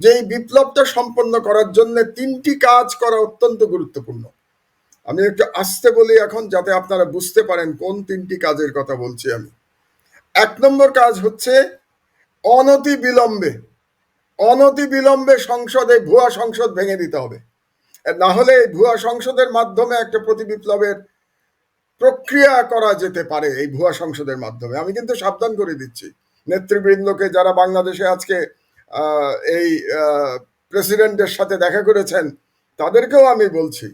যে এই বিপ্লবটা সম্পন্ন করার জন্য তিনটি কাজ করা অত্যন্ত গুরুত্বপূর্ণ। আমি একটু আসতে বলি এখন, যাতে আপনারা বুঝতে পারেন কোন তিনটি কাজের কথা বলছি আমি। এক নম্বর কাজ হচ্ছে অনতি বিলম্বে অনতি বিলম্বে সংসদে ভুয়া সংসদ ভেঙে দিতে হবে। না হলে এই ভুয়া সংসদের মাধ্যমে একটা প্রতি বিপ্লবের প্রক্রিয়া করা যেতে পারে এই ভুয়া সংসদের মাধ্যমে। আমি কিন্তু সাবধান করে দিচ্ছি। নেতৃবৃন্দকে যারা বাংলাদেশে আজকে এই প্রেসিডেন্টের সাথে দেখা করেছেন, তাদেরকেও আমি বলছি,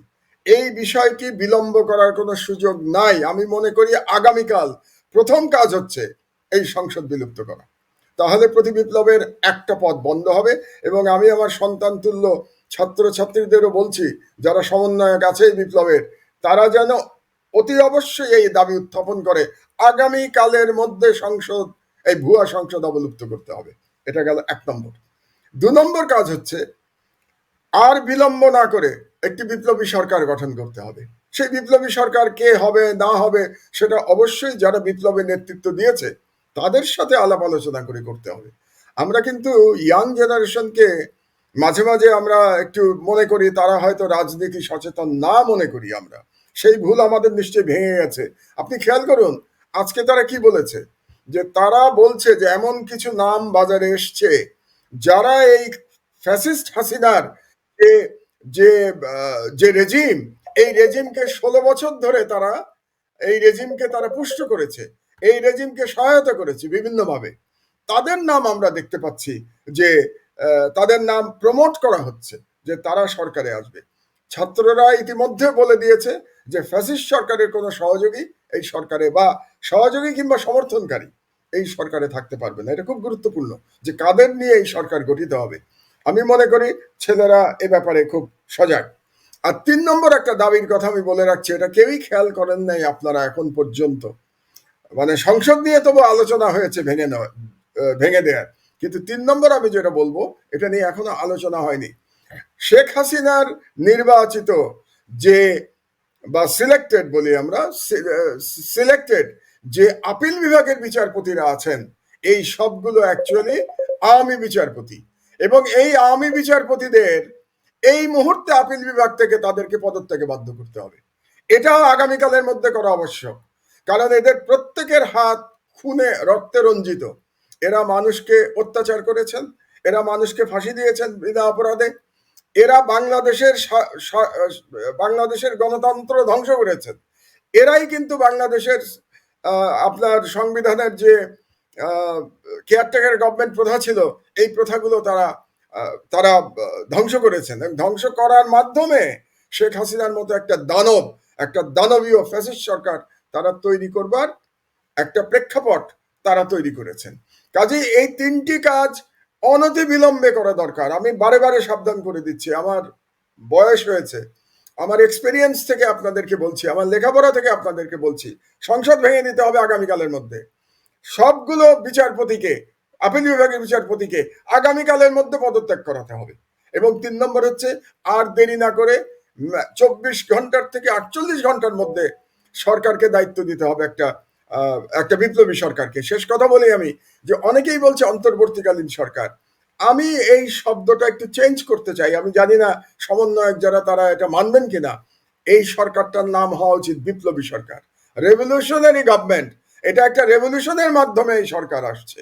এই বিষয়টি বিলম্ব করার কোনো সুযোগ নাই। আমি মনে করি আগামীকাল প্রথম কাজ হচ্ছে এই সংসদ বিলুপ্ত করা। তাহলে প্রতি বিপ্লবের একটা পথ বন্ধ হবে এবং আমি আমার সন্তান তুল্য ছাত্রছাত্রীদেরও বলছি, যারা সমন্বয়ক আছে এই বিপ্লবের, তারা যেন অতি অবশ্যই এই দাবি উত্থাপন করে। আগামী কালের মধ্যে সংসদ, এই ভুয়া সংসদ অবলুপ্ত করতে হবে। এটা গেল এক নম্বর। দু নম্বর কাজ হচ্ছে, আর বিলম্ব না করে একটি বিপ্লবী সরকার গঠন করতে হবে। সেই বিপ্লবী সরকার কে হবে, না হবে, সেটা অবশ্যই যারা বিপ্লবের নেতৃত্ব দিয়েছে, তাদের সাথে আলাপ আলোচনা করে করতে হবে। আমরা কিন্তু ইয়াং জেনারেশনকে মাঝে মাঝে আমরা একটু মনে করি, তারা হয়তো রাজনীতি সচেতন না মনে করি আমরা। সেই ভুল আমাদের নিশ্চয়ই ভেঙে গেছে। আপনি খেয়াল করুন, আজকে তারা কি বলেছে? যে তারা বলছে যে এমন কিছু নাম বাজারে এসছে, যারা এই ফ্যাসিস্ট হাসিনার যে যে যে রেজিম, এই রেজিমকে ষোলো বছর ধরে তারা, এই রেজিমকে তারা পুষ্ট করেছে, এই রেজিমকে সহায়তা করেছে বিভিন্নভাবে। তাদের নাম আমরা দেখতে পাচ্ছি যে তাদের নাম প্রমোট করা হচ্ছে যে তারা সরকারে আসবে। ছাত্ররা ইতিমধ্যে বলে দিয়েছে যে ফ্যাসিস্ট সরকারের কোনো সহযোগী এই সরকারে বা সহযোগী কিংবা সমর্থনকারী এই সরকারে থাকতে পারবে না। এটা খুব গুরুত্বপূর্ণ যে কাদের নিয়ে এই সরকার গঠিত হবে। আমি মনে করি ছেলেরা এ ব্যাপারে খুব সজাগ। আর তিন নম্বর একটা দাবির কথা আমি বলে রাখছি, এটা কেউই খেয়াল করেন নাই আপনারা এখন পর্যন্ত। মানে সংসদ নিয়ে তবু আলোচনা হয়েছে ভেঙে নেওয়া ভেঙে দেওয়ার কিন্তু তিন নম্বর আমি যেটা বলব, এটা নিয়ে এখনও আলোচনা হয়নি। শেখ হাসিনার নির্বাচিত যে বা সিলেক্টেড বলি আমরা সিলেক্টেড যে আপিল বিভাগের বিচারপতিরা আছেন, এই সবগুলো অ্যাকচুয়ালি আওয়ামী বিচারপতি। এবং এই আওয়ামী বিচারপতিদের এই মুহূর্তে আপিল বিভাগ থেকে তাদেরকে পদত্যাগে বাধ্য করতে হবে। এটাও আগামীকালের মধ্যে করা আবশ্যক। কারণ এদের প্রত্যেকের হাত খুনে, রক্তে রঞ্জিত। এরা মানুষকে অত্যাচার করেছেন, এরা মানুষকে ফাঁসি দিয়েছেন বিনা অপরাধে। এরা বাংলাদেশের বাংলাদেশের গণতন্ত্র ধ্বংস করেছেন। এরাই কিন্তু বাংলাদেশের আপনার সংবিধানের যে কেয়ারটেকার গভর্নমেন্ট প্রথা ছিল, এই প্রথাগুলো তারা তারা ধ্বংস করেছেন। ধ্বংস করার মাধ্যমে শেখ হাসিনার মতো একটা দানব, একটা দানবীয় ফ্যাসিস্ট সরকার তারা তৈরি করবার একটা প্রেক্ষাপট তারা তৈরি করেছেন। কাজেই এই তিনটি কাজ অনতি বিলম্বে করা দরকার। আমি বারে বারে সাবধান করে দিচ্ছি। আমার বয়স হয়েছে। আমার এক্সপিরিয়েন্স থেকে আপনাদেরকে বলছি, আমার লেখাপড়া থেকে আপনাদেরকে বলছি, সংসদ ভেঙে দিতে হবে আগামীকালের মধ্যে। সবগুলো বিচারপতিকে, আপিল বিভাগের বিচারপতিকে আগামীকালের মধ্যে পদত্যাগ করাতে হবে। এবং তিন নম্বর হচ্ছে, আর দেরি না করে চব্বিশ ঘণ্টার থেকে আটচল্লিশ ঘণ্টার মধ্যে সরকারকে দায়িত্ব দিতে হবে একটা একটা বিপ্লবী সরকারকে। শেষ কথা বলি আমি যে অনেকেই বলছে অন্তর্বর্তীকালীন সরকার। আমি এই শব্দটা একটু চেঞ্জ করতে চাই। আমি জানি না সমন্বয়ক যারা, তারা এটা মানবেন কিনা। এই সরকারটার নাম হওয়া উচিত বিপ্লবী সরকার। রেভলিউশনারি গভর্নমেন্ট এটা একটা রেভলিউশনের মাধ্যমে এই সরকার আসছে।